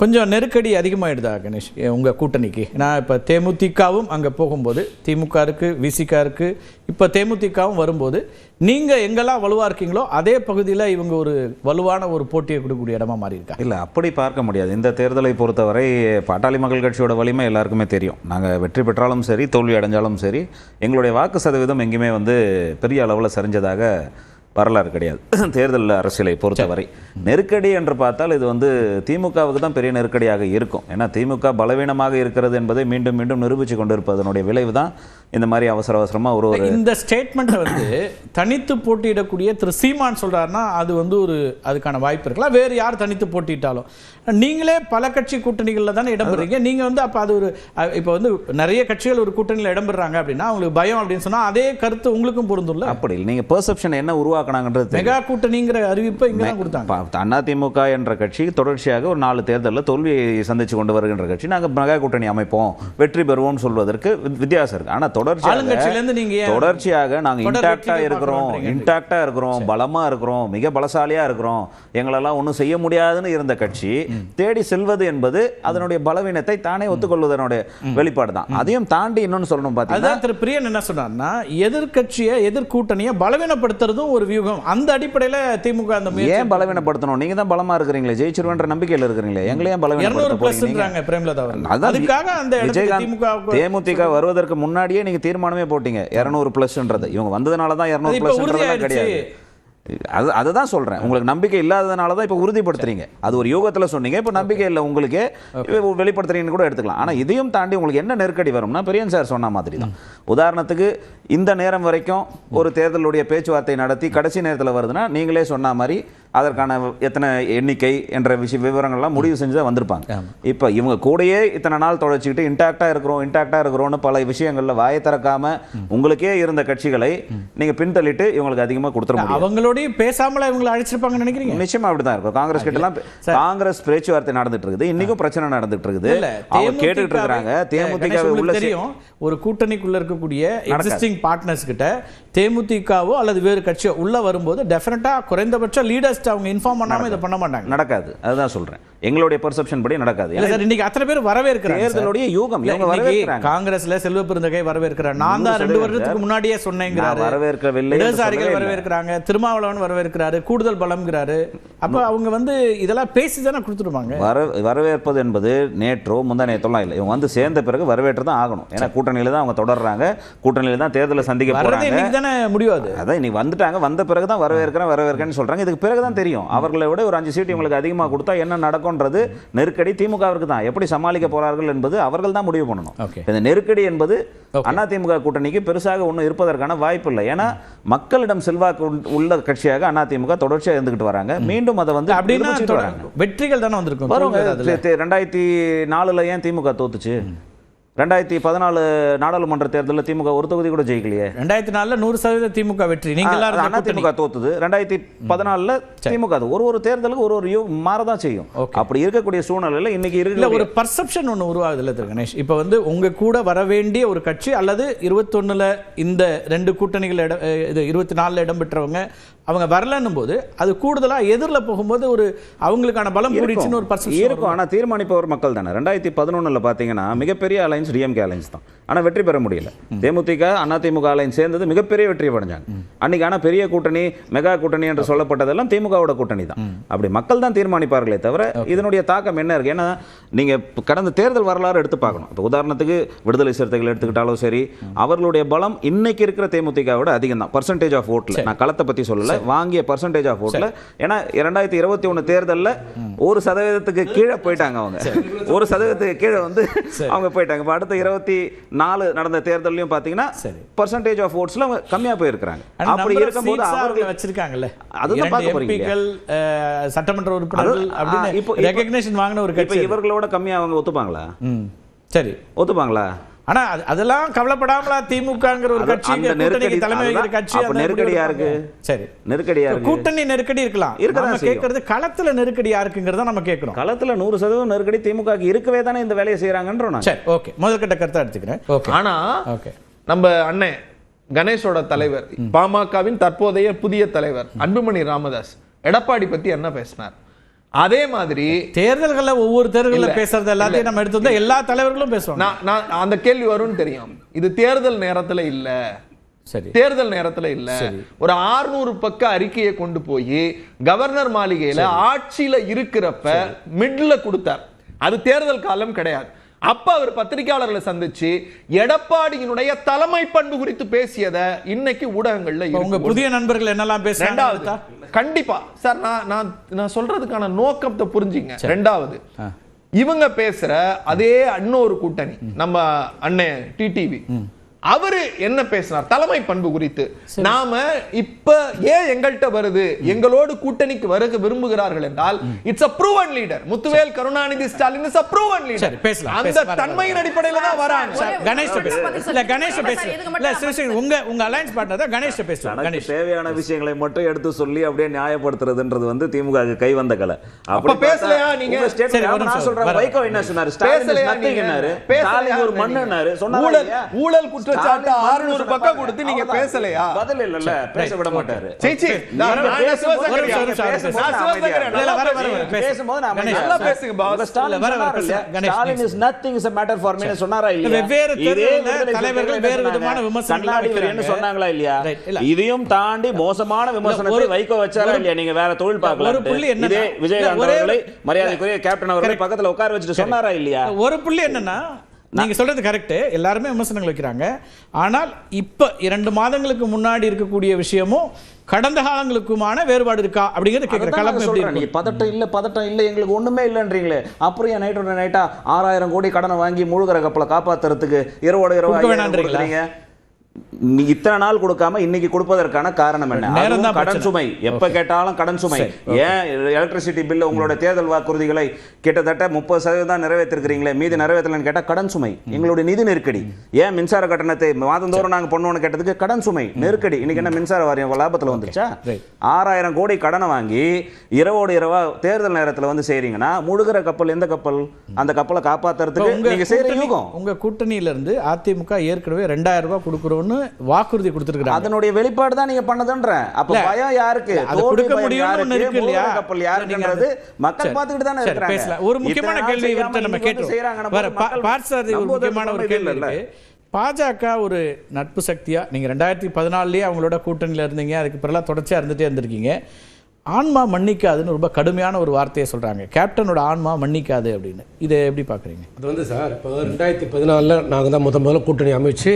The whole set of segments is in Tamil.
கொஞ்சம் நெருக்கடி அதிகமாயிடுதா கணேஷ்? உங்கள் கூட்டணிக்கு. நான் இப்போ தேமுதிகவும் அங்கே போகும்போது திமுக இருக்குது விசிக இருக்கு இப்போ தேமுதிகவும் வரும்போது நீங்கள் எங்கெல்லாம் வலுவாக இருக்கீங்களோ அதே பகுதியில் இவங்க ஒரு வலுவான ஒரு போட்டியை கொடுக்கக்கூடிய இடமா மாறி இருக்கா இல்லை அப்படி பார்க்க முடியாது. இந்த தேர்தலை பொறுத்தவரை பாட்டாளி மக்கள் கட்சியோட வலிமை எல்லாருக்குமே தெரியும். நாங்கள் வெற்றி பெற்றாலும் சரி தோல்வி அடைஞ்சாலும் சரி எங்களுடைய வாக்கு சதவீதம் எங்கேயுமே வந்து பெரிய அளவில் சரிஞ்சதாக வரலாறு கிடையாது. தேர்தல் அரசியலை பொறுத்தவரை. நெருக்கடி என்று பார்த்தால் இது வந்து திமுகவுக்கு தான் பெரிய நெருக்கடியாக இருக்கும். ஏன்னா திமுக பலவீனமாக இருக்கிறது என்பதை மீண்டும் மீண்டும் நிரூபித்து கொண்டிருப்பதனுடைய விளைவு தான் இந்த மாதிரி அவசர அவசரமாக ஒரு ஒரு இந்த ஸ்டேட்மெண்ட்டை வந்து தனித்து போட்டியிடக்கூடிய திரு சீமான் சொல்றாருன்னா அது வந்து ஒரு அதுக்கான வாய்ப்பு இருக்கலாம் வேறு யார் தனித்து போட்டியிட்டாலும். நீங்களே பல கட்சி கூட்டணிகளில் தானே இடம்பெறீங்க. நீங்க வந்து அப்போ அது ஒரு இப்போ வந்து நிறைய கட்சிகள் ஒரு கூட்டணியில் இடம்பெறாங்க அப்படின்னா அவங்களுக்கு பயம் அப்படின்னு சொன்னா அதே கருத்து உங்களுக்கும் பொருந்தும்ல? அப்படி இல்லை. நீங்கள் பெர்செப்ஷன் என்ன உருவாக்குனாங்கன்றது. மெகா கூட்டணிங்கிற அறிவிப்பை இங்க தான் கொடுத்தாங்க. அதிமுக என்ற கட்சி தொடர்ச்சியாக ஒரு நாலு தேர்தலில் தோல்வியை சந்திச்சு கொண்டு வருகின்ற கட்சி. நாங்கள் மெகா கூட்டணி அமைப்போம் வெற்றி பெறுவோம்னு சொல்வதற்கு வித்தியாசம் இருக்கு. ஆனா தொடர்ச்சியாக தொடர்ச்சியாக நாங்க தொடர் இன்டாக்டா வெற்றிகள் இருக்கிறோம். பார்க்கறோன்றீங்க. இன்டாக்டா இருக்கிறோம் பலமா இருக்கிறோம் மிக பலசாலியா இருக்கிறோம். எங்களெல்லாம் ஒண்ணும் செய்ய முடியாதுன்னு இருந்த கட்சி தேடி செல்வது என்பது அதனுடைய பலவீனத்தை தானே ஒத்துக்கொள்வதனுடைய வெளிப்பாடு தான். அதையும் தாண்டி இன்னொன்னு சொல்லணும் பார்த்தீங்கன்னா திரு பிரியன் என்ன சொன்னார்னா எதிர்க்கட்சியை எதிர்கூட்டணியை பலவீனப்படுத்துறதும் ஒரு வியூகம் அந்த அடிப்படையில திமுக அந்த ஏன் பலவீனப்படுத்தணும்? நீங்க தான் பலமா இருக்கிறீங்களே ஜெயிச்சிருவேன்ற நம்பிக்கையில இருக்கிறீங்களே? எங்களையும் இருநூறு பலவீனப்படுத்த பிரேமலதா அதுக்காக அந்த விஜயகாந்த் திமுக தேமுதிக வருவதற்கு முன்னாடியே நீங்க தீர்மானமே போட்டீங்க. 200 பிளஸ்ன்றது இவங்க வந்ததுனால தான் 200 அது இப்ப பிளஸ்ன்றதெல்லாம் உறுதியாயிருச்சு. கிடையாது. அது அதுதான் சொல்றேன். உங்களுக்கு நம்பிக்கை இல்லாததுனால தான் இப்போ உறுதிப்படுத்துறீங்க. அது ஒரு யோகத்துல சொன்னீங்க. இப்போ நம்பிக்கை இல்லை உங்களுக்கு. வெளிப்படுத்துறீங்கன்னு கூட எடுத்துக்கலாம். ஆனா இதையும் தாண்டி உங்களுக்கு என்ன நெருக்கடி வரும்னா பெரியன் சார் சொன்ன மாதிரி தான் உதாரணத்துக்கு இந்த நேரம் வரைக்கும் ஒரு தேர்தலுடைய பேச்சுவார்த்தை நடத்தி கடைசி நேரத்துல வருதுன்னா நீங்களே சொன்ன மாதிரி அதற்கான எத்தனை எண்ணிக்கை என்ற விஷய விவரங்கள்லாம் முடிவு செஞ்சு தான் வந்திருப்பாங்க இப்போ இவங்க கூடயே இத்தனை நாள் தொலைச்சிக்கிட்டு இன்டாக்டா இருக்கிறோம் இன்டாக்டா இருக்கிறோம்னு பல விஷயங்கள்ல வாயை திறக்காம உங்களுக்கே இருந்த கட்சிகளை நீங்க பின்தள்ளிட்டு இவங்களுக்கு அதிகமா கொடுத்துட முடியும் அவங்களோடய பேசாமல இவங்களை அழைச்சிருப்பாங்கன்னு நினைக்கிறீங்க? நிச்சயமா அப்படிதான் இருக்கும். காங்கிரஸ் கிட்ட எல்லாம் காங்கிரஸ் பேச்சுவார்த்தை நடந்துட்டு இருக்குது இன்னைக்கும் பிரச்சனை நடந்துட்டு இருக்குது அவங்க கேட்டுட்டு தேமுதிகவை இருக்காங்க தேமுதிக உள்ள தெரியும் ஒரு கூட்டணிக்குள்ள இருக்கக்கூடிய எக்ஸிஸ்டிங் பார்ட்னர்ஸ் கிட்ட தேமுதிகவோ அல்லது வேறு கட்சியோ உள்ள வரும்போது டெஃபினட்டா குறைந்தபட்ச லீடர்ஸ் அவங்க இன்ஃபார்ம் பண்ணாம இதை பண்ண மாட்டாங்க. நடக்காது. அதுதான் சொல்றேன். எங்களுடைய பெர்செப்ஷன் படி நடக்காது. இல்ல சார் இன்னைக்கு அத்தனை பேர் வரவேற்கிறாங்க. தேர்தலுடைய யூகம் இவங்க வரவேற்கிறாங்க. காங்கிரஸ்ல செல்வ பெருந்தகை வரவேற்கிறார். நான் தான் ரெண்டு வருடத்துக்கு. முன்னாடியே சொன்னேங்கிறாரு. வரவேற்கவில்லை இடதுசாரிகள். வரவேற்கிறாங்க திருமாவளவன் வரவேற்கிறாரு கூடுதல் பலம்ங்கிறாரு. அப்ப அவங்க வந்து இதெல்லாம் பேசி தானே கொடுத்துருவாங்க? வர வரவேற்பது என்பது நேற்றோ முந்தா நேற்றோலாம் இல்லை. இவங்க வந்து சேர்ந்த பிறகு வரவேற்று தான் ஆகணும். ஏன்னா கூட்டணியில தான் அவங்க தொடர்றாங்க. கூட்டணியில தான் தேர்தலை சந்திக்க போறாங்க. இன்னைக்கு தானே முடியாது அதான் இன்னைக்கு வந்துட்டாங்க வந்த பிறகு தான் வரவேற்கிறேன் வரவேற்கிறேன்னு சொல்றாங்க. இதுக்கு பிறகு தான் தெரியும் அவர்களை விட ஒரு அஞ்சு சீட் இவங்களுக்கு அதிகமா கொடுத்தா என்ன நடக்கும்ன்றது நெருக்கடி திமுகவிற்கு தான். எப்படி சமாளிக்க போறார்கள் என்பது அவர்கள் தான் முடிவு பண்ணணும். இந்த நெருக்கடி என்பது அதிமுக கூட்டணிக்கு பெருசாக ஒன்றும் இருப்பதற்கான வாய்ப்பு இல்லை ஏன்னா மக்களிடம் செல்வாக்கு உள்- உள்ள கட்சியாக அதிமுக தொடர்ச்சியா இருந்துகிட்டு வராங்க. மீண்டும் அதை வந்து அப்படின்னா வெற்றிகள் தானே வந்திருக்கும். ரெண்டாயிரத்தி நாலுல ஏன் திமுக தோத்துச்சு? ரெண்டாயிரத்தி பதினாலு நாடாளுமன்ற தேர்தலில் திமுக ஒரு தொகுதி கூட ஜெயிக்கலையே. ரெண்டாயிரத்தி நாலுல நூறு சதவீத திமுக வெற்றி. நீங்க எல்லாரும் இருந்த கூட்டணி. அதிமுக தோத்துது. ரெண்டாயிரத்தி பதினாலுல திமுக அது. ஒரு ஒரு தேர்தலுக்கு ஒரு ஒரு யூ- மாறதான் செய்யும். அப்படி இருக்கக்கூடிய சூழ்நிலையில இன்னைக்கு இல்ல இருக்க ஒரு பர்செப்ஷன் ஒண்ணு உருவாகுது இல்ல திரு கணேஷ். இப்ப வந்து உங்க கூட வர வேண்டிய ஒரு கட்சி அல்லது இருபத்தொன்னுல இந்த ரெண்டு கூட்டணிகள் இடம் இது இருபத்தி நாலுல இடம் பெற்றவங்க அவங்க வரலன்னும் போது அது கூடுதலா எதிரில் போகும்போது ஒரு அவங்களுக்கான பலம் கூடிச்சுன்னு ஒரு பர்செப்ஷன் இருக்கும். ஆனா தீர்மானிப்பவர் மக்கள் தானே. ரெண்டாயிரத்தி பதினொன்னுல பாத்தீங்கன்னா மிகப்பெரிய அலைன்ஸ் டிஎம்கே அலைன்ஸ் தான். ஆனா வெற்றி பெற முடியல. தேமுதிக அதிமுக அலைன்ஸ் சேர்ந்தது மிகப்பெரிய வெற்றி அடைஞ்சாங்க. அன்னைக்கு ஆனா பெரிய கூட்டணி மெகா கூட்டணி என்று சொல்லப்பட்டதெல்லாம் திமுகவோட கூட்டணி தான். அப்படி மக்கள் தான் தீர்மானிப்பார்களே தவிர இதனுடைய தாக்கம் என்ன இருக்கு? ஏன்னா நீங்க இப்ப கடந்த தேர்தல் வரலாறு எடுத்து பார்க்கணும். இப்போ உதாரணத்துக்கு விடுதலை சிறுத்தைகள் எடுத்துக்கிட்டாலும் சரி அவர்களுடைய பலம் இன்னைக்கு இருக்கிற தேமுதிகவோட அதிகம் தான். பர்சன்டேஜ் ஆஃப் ஓட்ல நான் களத்தை பத்தி சொல்லல. வாங்கிய பர்சன்டேஜ் ஆஃப் ஓட்ல ஏன்னா இரண்டாயிரத்தி இருபத்தி ஒன்று தேர்தலில் ஒரு சதவீதத்துக்கு கீழே போயிட்டாங்க அவங்க. ஒரு சதவீதத்துக்கு கீழே வந்து அவங்க போயிட்டாங்க. இப்போ அடுத்த இருபத்தி நாலு நடந்த தேர்தலையும் பார்த்தீங்கன்னா. பர்சன்டேஜ் ஆஃப் ஓட்ஸ்ல அவங்க கம்மியா போயிருக்கிறாங்க. அப்படி இருக்கும்போது அவர்கள் வச்சிருக்காங்கல்ல. அதுதான் பார்க்க போறீங்க. சட்டமன்ற உறுப்பினர்கள் அப்படின்னு இப்போ- ரெகக்னேஷன் வாங்கின ஒரு கட்சி. இவர்களோட கம்மியா அவங்க ஒத்துப்பாங்களா? சரி. ஒத்துப்பாங்களா? ஆனா அது- அதெல்லாம் கவலைப்படாமலா திமுகங்கிற ஒரு கட்சி நெருக்கடி- தலைமை. கட்சி அப்ப அந்த நெருக்கடி முடிவு யாருக்கு? எடுப்பாங்க. சரி. நெருக்கடியா இருக்கு கூட்டணி நெருக்கடி இருக்கலாம். செய்யும். கேட்கறது களத்துல நெருக்கடி யாருக்குங்கிறத நம்ம கேட்கிறோம் களத்துல நூறு சதவீதம் நெருக்கடி திமுக இருக்கவே தானே இந்த வேலையை செய்யறாங்கன்றோம் நான் சரி ஓகே. முதல் கட்ட கருத்தா எடுத்துக்கிறேன். ஆனா ஓகே. நம்ம அண்ணன் கணேஷோட தலைவர் பாமகவின் தற்போதைய புதிய தலைவர் அன்புமணி ராமதாஸ் எடப்பாடி பத்தி என்ன பேசினார்? அதே மாதிரி தேர்தல்கள்ல ஒவ்வொரு தேர்தல்ல. பேசுறது எல்லாத்தையும் நம்ம எடுத்து வந்தா எல்லா தலைவர்களும் பேசுவாங்க. நான் நான் அந்த கேள்வி வரும்னு தெரியும். இது தேர்தல் நேரத்துல இல்ல. சரி. தேர்தல் நேரத்துல இல்ல. ஒரு 600 பக்க அறிக்கையை கொண்டு போய் கவர்னர் மாளிகையில ஆட்சியில இருக்கிறப்ப மிட்ல கொடுத்தார். அது தேர்தல் காலம் கிடையாது. அப்ப அவர் பத்திரிகையாளர்களை சந்திச்சு எடப்பாடியினுடைய தலைமை பண்பு குறித்து பேசியதை இன்னைக்கு ஊடகங்கள்ல உங்க. புதிய நண்பர்கள் என்னெல்லாம் பேசுறாங்க ரெண்டாவது கண்டிப்பா. சார் நான் நான் நான் சொல்றதுக்கான நோக்கத்தை புரிஞ்சுங்க. ரெண்டாவது இவங்க பேசுற அதே இன்னொரு கூட்டணி நம்ம அண்ணன் டிடிவி அவரு என்ன பேசினார் தலைமை பண்பு குறித்து நாம இப்ப ஏன் எங்கள்கிட்ட வருது எங்களோடு கூட்டணிக்கு வருக விரும்புகிறார்கள் என்றால் it's a proven leader Muthuvel Karunanidhi Stalin is a proven leader பேசலாம், அந்த பேசலாம். தன்மையின் அடிப்படையில தான் வராங்க சார், கணேஷ் இல்ல. கணேஷ் சார், பேசு இதுக்கு இல்ல சிவசேகர் உங்க உங்க அலைன்ஸ் பார்ட்னர் தான் கணேஷ் பேசு தனக்கு கணேஷ் தேவையான விஷயங்களை மட்டும் எடுத்து சொல்லி அப்படியே நியாயப்படுத்துறதுன்றது வந்து திமுக கை வந்த கலை அப்ப பேசலையா நீங்க? நான். சொல்றேன் வைகோ என்ன சொன்னாரு ஸ்டாலின் நீங்க? என்னாரு ஸ்டாலின் ஒரு மண்ணு நீங்க? என்னாரு சொன்னாரா ஊழல்? ஊழல் குற்றச்சாட்டு ஸ்டாலின் 600 மண்ணுன்னு பக்கம். கொடுத்து நீங்க. பேசலையா? பதில் இல்லல்ல பேச விட மாட்டாரு பேசும்போது நான்? இல்ல, நல்லா பேசுங்க. ஸ்டாலின் இல்ல, வர, சொன்னாரு? வெவ்வேறு தலைவர்கள் வேறு என்ன விதமான? விமர்சனங்களை சொன்னாங்களா இல்லையா இல்ல. இதையும் தாண்டி மோசமான விமர்சனத்தை ஒரு- வைகோ வச்சாரா இல்லையா நீங்க வேற தொழில் பார்க்கலாம் ஒரு புள்ளி என்னன்னா- இதே விஜயகாந்த் அவர்களை மரியாதைக்குரிய கேப்டன் அவர்களை. பக்கத்துல உட்கார வச்சுட்டு சொன்னாரா இல்லையா ஒரு புள்ளி என்னன்னா நீங்க சொல்றது கரெக்ட் எல்லாருமே விமர்சனங்கள் வைக்கிறாங்க. ஆனால் இப்ப இரண்டு மாதங்களுக்கு முன்னாடி இருக்கக்கூடிய விஷயமும் கடந்த காலங்களுக்குமான வேறுபாடு இருக்கா அப்படிங்கறது கேட்கிற கலப்பு எப்படி நீங்க பதட்டம் இல்ல பதட்டம் இல்ல எங்களுக்கு ஒண்ணுமே இல்லன்றீங்களே. அப்புறம் ஏன் நைட்டோட நைட்டா ஆறாயிரம் கோடி கடனை வாங்கி முழுகிற கப்பலை காப்பாத்துறதுக்கு இரவோட இரவு கொடுக்க இத்தனை நாள் கொடுக்காம இன்னைக்கு கொடுப்பதற்கான காரணம் என்ன? கடன். சுமை. எப்ப கேட்டாலும் கடன் சுமை. ஏன் எலக்ட்ரிசிட்டி பில்ல உங்களோட தேர்தல் வாக்குறுதிகளை கிட்டத்தட்ட முப்பது சதவீதம் தான் நிறைவேற்றிருக்கிறீங்களே? மீதி நிறைவேற்றலன்னு கேட்டா கடன் சுமை. எங்களுடைய நிதி நெருக்கடி. ஏன் மின்சார கட்டணத்தை மாதந்தோறும் நாங்க பண்ணுவோம்னு கேட்டதுக்கு கடன் சுமை நெருக்கடி. இன்னைக்கு என்ன மின்சார வாரியம் லாபத்துல வந்துச்சா. ஆறாயிரம் கோடி கடனை வாங்கி இரவோடு இரவா தேர்தல் நேரத்துல வந்து செய்றீங்கன்னா முழுகிற கப்பல் எந்த கப்பல்? அந்த கப்பலை உங்க நீங்க செய்யற உங்க கூட்டணியில இருந்து அதிமுக ஏற்கனவே ரெண்டாயிரம் ரூபாய் கொடுக்குறோம்னு வாக்குறுதி கொடுத்திருக்காங்க அதனுடைய வெளிப்பாடு தான் நீங்க பண்ணதுன்ற அப்ப பயம் யாருக்கு அது கொடுக்க முடியும்னு இருக்கு இல்லையா? கப்பல் நீங்க மக்கள். பார்த்துக்கிட்டு தானே இருக்காங்க. ஒரு முக்கியமான கேள்வி நம்ம கேட்டோம். செய்றாங்கன்னும் வர, போது பா- மக்கள் பார்த்தசாரதி ஒரு முக்கியமான ஒரு கேள்வி. இருக்கு பாஜக ஒரு நட்பு சக்தியா நீங்க ரெண்டாயிரத்தி பதினாலுலயே அவங்களோட கூட்டணியில இருந்தீங்க அதுக்கு பிறகு தொடர்ச்சியா இருந்துட்டே இருந்திருக்கீங்க ஆன்மா மன்னிக்காதுன்னு ரொம்ப கடுமையான ஒரு வார்த்தையை சொல்றாங்க. கேப்டனோட ஆன்மா மன்னிக்காது அப்படின்னு. இதை எப்படி பாக்குறீங்க அது வந்து சார் இப்போ ரெண்டாயிரத்தி பதினாலில் நாங்கள் தான் முத முதல்ல கூட்டணி அமைச்சு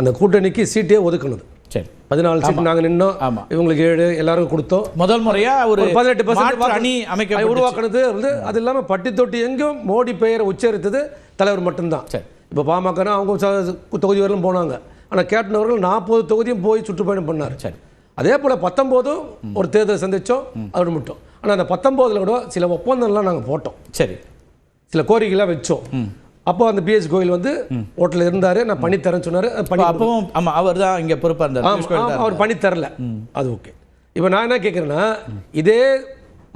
அந்த கூட்டணிக்கு சீட்டே ஒதுக்குனது. சரி. பதினாலு சீட் நாங்கள் நின்னோம். ஆமா. இவங்களுக்கு ஏழு எல்லாருக்கும் கொடுத்தோம். முதல் முறையா ஒரு பதினெட்டு மாற்று அணி பர்சன்ட் அமைக்க உருவாக்குனது வந்து அது இல்லாமல் பட்டி தொட்டி எங்கும் மோடி பெயரை உச்சரித்தது தலைவர் மட்டும்தான். சரி. இப்போ பாமகனா அவங்க தொகுதி வரலும் போனாங்க. ஆனால் கேப்டன் அவர்கள் நாற்பது தொகுதியும் போய் சுற்றுப்பயணம் பண்ணார். சரி. அதே போல் பத்தொம்போதும் ஒரு தேர்தல் சந்திச்சோம் அதோட மட்டும். ஆனால் அந்த பத்தொம்போதில் கூட சில ஒப்பந்தம்லாம் நாங்கள் போட்டோம். சரி. சில கோரிக்கைலாம் வச்சோம். அப்போ அந்த பிஎஸ் கோயில் வந்து ஹோட்டலில் இருந்தார் நான் பண்ணி தரேன்னு சொன்னார். பண்ணி அப்ப அப்பவும் ஆமா அவர் தான் இங்க பொறுப்பா இருந்தார் அவர் பண்ணி தரல. அது ஓகே. இப்போ நான் என்ன கேட்குறேன்னா இதே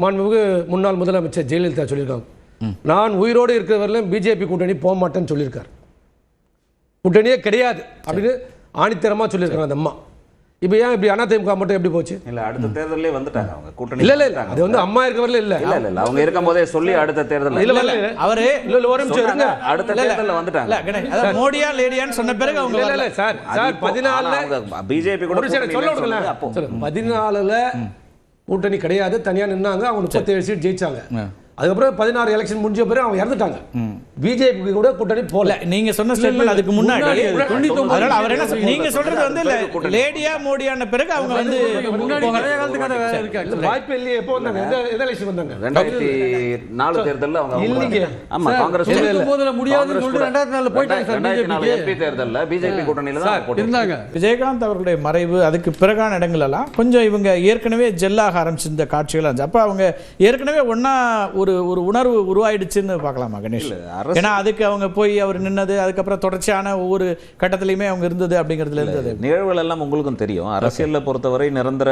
மாண்புமிகு முன்னாள் முதலமைச்சர் ஜெயலலிதா சொல்லியிருக்காங்க. நான் உயிரோடு இருக்கிற வரையிலும் பிஜேபி கூட்டணி போக மாட்டேன்னு சொல்லியிருக்காரு. கூட்டணியே கிடையாது அப்படின்னு ஆணித்தரமா சொல்லியிருக்காங்க அந்த அம்மா. இப்போ ஏன் இப்படி அதிமுக மட்டும் எப்படி போச்சு? இல்ல அடுத்த தேர்தலே வந்துட்டாங்க அவங்க. கூட்டணி இல்ல இல்ல இல்ல. அது வந்து அம்மா இருக்கிற வரையிலும் இல்ல. இல்ல இல்ல இல்ல. அவங்க இருக்கும் போதே சொல்லி அடுத்த தேர்தல் இல்ல இல்ல, இல்ல அவரு இல்ல இல்ல ஒரு நிமிஷம் இருங்க. அடுத்த இல்ல, இல்ல. தேர்தல்ல இல்ல வந்துட்டாங்க அதாவது மோடியா லேடியான்னு சொன்ன பிறகு அவங்க இல்ல இல்ல வரல. இல்ல சார் சார் பதினாலுல பிஜேபி கூட சொல்ல சொல்லுங்க. பதினாலுல கூட்டணி கிடையாது. தனியா நின்னாங்க. அவங்க முப்பத்தேழு சீட் ஜெயிச்சாங்க. அதுக்கப்புறம் பதினாறு எலெக்ஷன் முடிஞ்ச பிறகு அவங்க இறந்துட்டாங்க. பிஜேபி கூட கூட்டணி போல நீங்க சொன்ன ஸ்டேட்மெண்ட் அதுக்கு முன்னாடி. அவர் என்ன நீங்க சொல்றது வந்து. லேடியா மோடியான பிறகு அவங்க வந்து வாய்ப்பு இல்லையே. எப்போ வந்தாங்க? எந்த எலெக்ஷன் வந்தாங்க? ரெண்டாயிரத்தி நாலு தேர்தல்ல அவங்க இல்லைங்க. ஆமா காங்கிரஸ் போதுல முடியாதுன்னு காங்கிரஸ் சொல்லிட்டு ரெண்டாயிரத்தி போயிட்டாங்க நாலு BJP MP தேர்தல்ல பிஜேபி கூட்டணியில தான் இருந்தாங்க விஜயகாந்த் அவர்களுடைய மறைவு அதுக்கு பிறகான இடங்கள் எல்லாம் கொஞ்சம் இவங்க ஏற்கனவே ஜெல்லாக ஆரம்பிச்சிருந்த காட்சிகள் இருந்துச்சு. அப்ப அவங்க ஏற்கனவே ஒண்ணா ஒரு ஒரு உணர்வு உருவாயிடுச்சுன்னு பார்க்கலாமா கணேஷ்? ஏன்னா அதுக்கு அவங்க போய் அவர் நின்னது அதுக்கப்புறம் தொடர்ச்சியான ஒவ்வொரு கட்டத்திலையுமே அவங்க இருந்தது அப்படிங்கிறதுல இருந்தது. நிகழ்வுகள் எல்லாம் உங்களுக்கும் தெரியும். அரசியல்ல பொறுத்தவரை நிரந்தர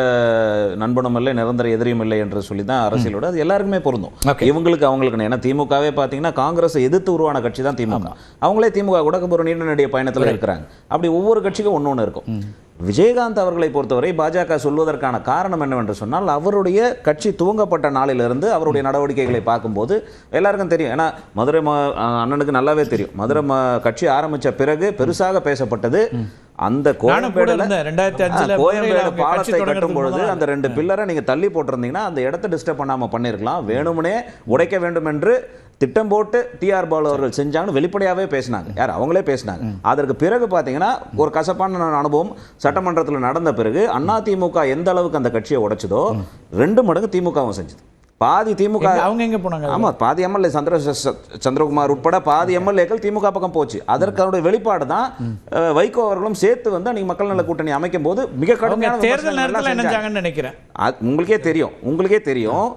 நண்பனும் இல்லை நிரந்தர எதிரியும் இல்லை என்று சொல்லி தான் அரசியலோட அது எல்லாருக்குமே பொருந்தும். இவங்களுக்கு அவங்களுக்கு ஏன்னா திமுகவே பார்த்தீங்கன்னா காங்கிரஸை எதிர்த்து உருவான கட்சி தான் திமுக அவங்களே திமுக கூட ஒரு நீண்ட நெடிய பயணத்துல இருக்கிறாங்க. அப்படி ஒவ்வொரு கட்சிக்கும் ஒன்று ஒன்று இருக்கும். விஜயகாந்த் அவர்களை பொறுத்தவரை பாஜக சொல்வதற்கான காரணம் என்னவென்று சொன்னால் அவருடைய கட்சி துவங்கப்பட்ட நாளிலிருந்து அவருடைய நடவடிக்கைகளை பார்க்கும்போது எல்லாருக்கும் தெரியும். ஏன்னா மதுரை அண்ணனுக்கு நல்லாவே தெரியும். மதுரை கட்சி ஆரம்பித்த பிறகு பெருசாக பேசப்பட்டது. அந்த கோயம்பேடுல இருந்தேன். 2005 ஆ, கோயம்பேடு பாலத்தை கட்டும் பொழுது. அந்த ரெண்டு பில்லரை நீங்க தள்ளி போட்டிருந்தீங்கன்னா அந்த இடத்த டிஸ்டர்ப் பண்ணாம பண்ணிருக்கலாம். வேணும்னே உடைக்க வேண்டும் என்று திட்டம் போட்டு டிஆர் பாலு அவர்கள் செஞ்சாங்கன்னு வெளிப்படையாவே பேசினாங்க. யார்? அவங்களே பேசினாங்க. அதற்கு பிறகு பாத்தீங்கன்னா ஒரு கசப்பான அனுபவம் சட்டமன்றத்தில் நடந்த பிறகு அதிமுக எந்த அளவுக்கு அந்த கட்சியை உடைச்சதோ ரெண்டு மடங்கு திமுகவும் செஞ்சது. பாதி திமுக அவங்க எங்க போனாங்க ஆமா பாதி எம்எல்ஏ சந்திர சந்திரகுமார் உட்பட பாதி எம்எல்ஏக்கள் திமுக பக்கம் போச்சு. அதற்கான வெளிப்பாடு தான் வைகோ அவர்களும் சேர்த்து வந்து அன்னைக்கு மக்கள் நல கூட்டணி அமைக்கும் போது மிக கடுமையான தேர்தல் நேரத்துல நினைக்கிறேன். உங்களுக்கே தெரியும் உங்களுக்கே தெரியும்.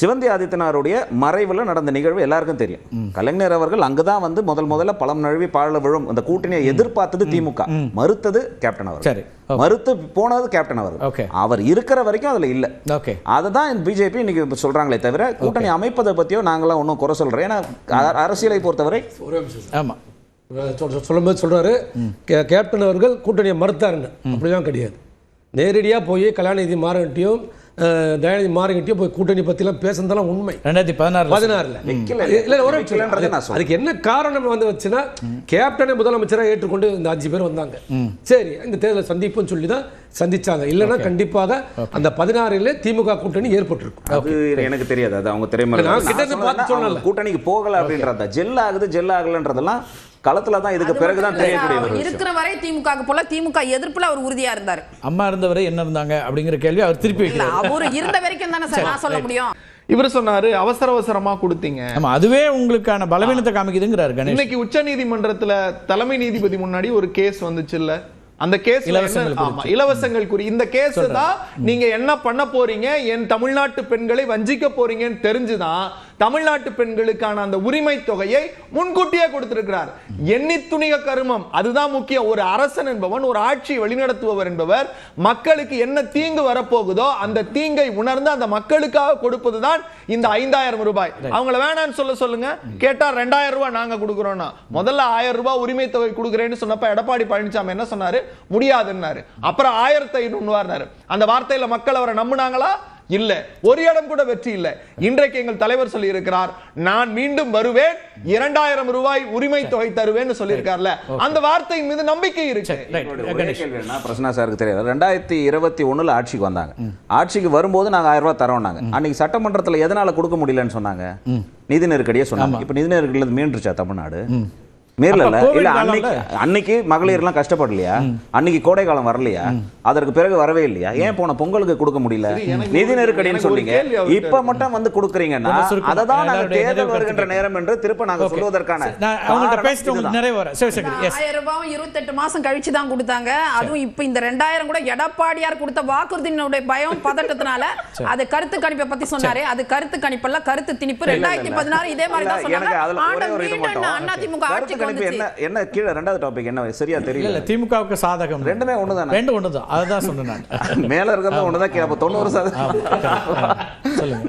சிவந்தி ஆதித்தனாருடைய மறைவில் நடந்த நிகழ்வு எல்லாருக்கும் தெரியும். கலைஞர் அவர்கள் அங்குதான் வந்து முதல் முதல்ல பழம் நழுவி பாழ விழும் அந்த கூட்டணியை எதிர்பார்த்தது திமுக. மறுத்தது கேப்டன் அவர் சரி. மறுத்து போனது கேப்டன் அவர். அவர் இருக்கிற வரைக்கும் அதுல இல்ல. ஓகே. அதுதான் பிஜேபி இன்னைக்கு இப்ப சொல்றாங்களே தவிர கூட்டணி அமைப்பதை பற்றியோ நாங்களாம் ஒன்றும் குறை சொல்றோம். ஏன்னா அரசியலை பொறுத்தவரை ஆமா. சொல்~ சொல்லும்போது சொல்றாரு கே- கேப்டன் அவர்கள் கூட்டணியை மறுத்தாருன்னு. அப்படிலாம் கிடையாது. நேரடியா போய் கலாநிதி மாறன்ட்டையும் தயாநிதி மாறன்ட்டையும் போய் கூட்டணி பத்திலாம் பேசுனதெல்லாம் உண்மை. ரெண்டாயிரத்தி பதினாறுல பதினாறுல. வைக்கல. இல்ல ஒரு. அதுக்கு என்ன காரணம் வந்து வச்சுன்னா கேப்டனை முதலமைச்சரா ஏற்றுக்கொண்டு இந்த அஞ்சு பேர் வந்தாங்க. சரி இந்த தேர்தலை சந்திப்புன்னு சொல்லி தான் சந்திச்சாங்க. இல்லைன்னா கண்டிப்பாக அந்த பதினாறுல திமுக கூட்டணி ஏற்பட்டிருக்கும். அது எனக்கு தெரியாது. அது அவங்க திரைமறை. கூட்டணிக்கு போகல அப்படின்றத. ஜெல் ஆகுது ஜெல் ஆகலன்றதெல்லாம் களத்துல தான் இதுக்கு பிறகுதான் தெரியக்கூடிய ஒரு அவர் விஷயம். இருக்கிற வரை திமுக போல திமுக எதிர்ப்புல அவர் உறுதியா இருந்தாரு. அம்மா இருந்தவரை என்ன இருந்தாங்க அப்படிங்கிற கேள்வி அவர் திருப்பி வைக்கிறார். அவரு இருந்த வரைக்கும் தானே சார் நான் சொல்ல முடியும். இவர் சொன்னாரு அவசர அவசரமா கொடுத்தீங்க. ஆமா அதுவே உங்களுக்கான பலவீனத்தை காமிக்குதுங்கிறாரு கணேஷ். இன்னைக்கு உச்ச நீதிமன்றத்துல தலைமை நீதிபதி முன்னாடி ஒரு கேஸ் வந்துச்சு இல்ல அந்த கேஸ் இலவசங்கள் குறி இந்த கேஸ் தான் நீங்க என்ன பண்ண போறீங்க? என் தமிழ்நாட்டு பெண்களை வஞ்சிக்க போறீங்கன்னு தெரிஞ்சுதான் தமிழ்நாட்டு பெண்களுக்கான அந்த உரிமை தொகையை முன்கூட்டியே கொடுத்திருக்கிறார். எண்ணி துணிக கருமம். அதுதான் முக்கியம். ஒரு அரசன் என்பவன் ஒரு ஆட்சியை வழிநடத்துபவர் என்பவர் மக்களுக்கு என்ன தீங்கு வரப்போகுதோ அந்த தீங்கை உணர்ந்து அந்த மக்களுக்காக கொடுப்பதுதான் இந்த ஐந்தாயிரம் ரூபாய். அவங்கள வேணாம்னு சொல்ல சொல்லுங்க. கேட்டா ரெண்டாயிரம் ரூபாய் நாங்க கொடுக்குறோம்னா. முதல்ல ஆயிரம் ரூபாய் உரிமை தொகை கொடுக்குறேன்னு சொன்னப்ப எடப்பாடி பழனிசாமி என்ன சொன்னாரு? முடியாதுன்னாரு. அப்புறம் ஆயிரத்தி ஐநூறுவாருனாரு அந்த வார்த்தையில மக்கள் அவரை நம்புனாங்களா? இல்ல. ஒரு இடம் கூட வெற்றி இல்ல. இன்றைக்கு எங்கள் தலைவர் சொல்லி இருக்கிறார் நான் மீண்டும் வருவேன் இரண்டாயிரம் ரூபாய் உரிமை தொகை தருவேன்னு சொல்லியிருக்கார்ல. அந்த வார்த்தையின் மீது நம்பிக்கை இருக்கு. ரைட். ஒரே கணேஷ். கேள்வி என்ன, பிரசன்னா சாருக்கு தெரியாது. ரெண்டாயிரத்தி இருபத்தி ஒண்ணுல ஆட்சிக்கு வந்தாங்க. ஆட்சிக்கு வரும்போது நாங்க ஆயிரம் ரூபாய் தரோம்னாங்க. அன்னைக்கு சட்டமன்றத்துல எதனால கொடுக்க முடியலன்னு சொன்னாங்க? நிதி நெருக்கடியே சொன்னாங்க. இப்ப நிதி நெருக்கடியில மீண்டுருச்சா தமிழ்நாடு? மீறல இல்ல? அன்னைக்கு அன்னைக்கு மகளிர் எல்லாம் கஷ்டப்படலையா அன்னைக்கு கோடை காலம் வரலையா? அதற்கு பிறகு வரவே இல்லையா? ஏன் போன பொங்கலுக்கு கொடுக்க முடியல? நிதி நெருக்கடின்னு சொன்னீங்க. இப்ப மட்டும் வந்து கொடுக்குறீங்கன்னா. அதை தான் நாங்க தேர்தல் வருகின்ற. நேரம் என்று திருப்ப நாங்க. சொல்வதற்கான ஆயிரம் ரூபாயும் இருபத்தெட்டு மாசம் கழிச்சு தான் கொடுத்தாங்க. அதுவும் இப்ப இந்த ரெண்டாயிரம் கூட எடப்பாடியார் கொடுத்த வாக்குறுதியினுடைய பயம் பதட்டத்தினால அது கருத்து கணிப்பை பத்தி சொன்னாரு. அது கருத்து கணிப்பல்ல கருத்து திணிப்பு ரெண்டாயிரத்தி. பதினாறு இதே மாதிரி தான் சொன்னாங்க. அதுல ஒரே ஆண்ட ஒரு இது மீண்டும் மட்டும். அண்ணா திமுக கருத்து ஆட்சிக்கு வந்துச்சு. என்ன என்ன கீழே ரெண்டாவது டாபிக் என்ன? சரியா தெரியல. இல்ல திமுகவுக்கு சாதகம். ரெண்டுமே ஒண்ணுதானே? ரெண்டு ஒண்ணுதான். அதுதான் சொன்னேன் நான். மேல இருக்கிறது ஒண்ணுதான் கே- அப்ப தொண்ணூறு சதவீதம். சொல்லுங்க.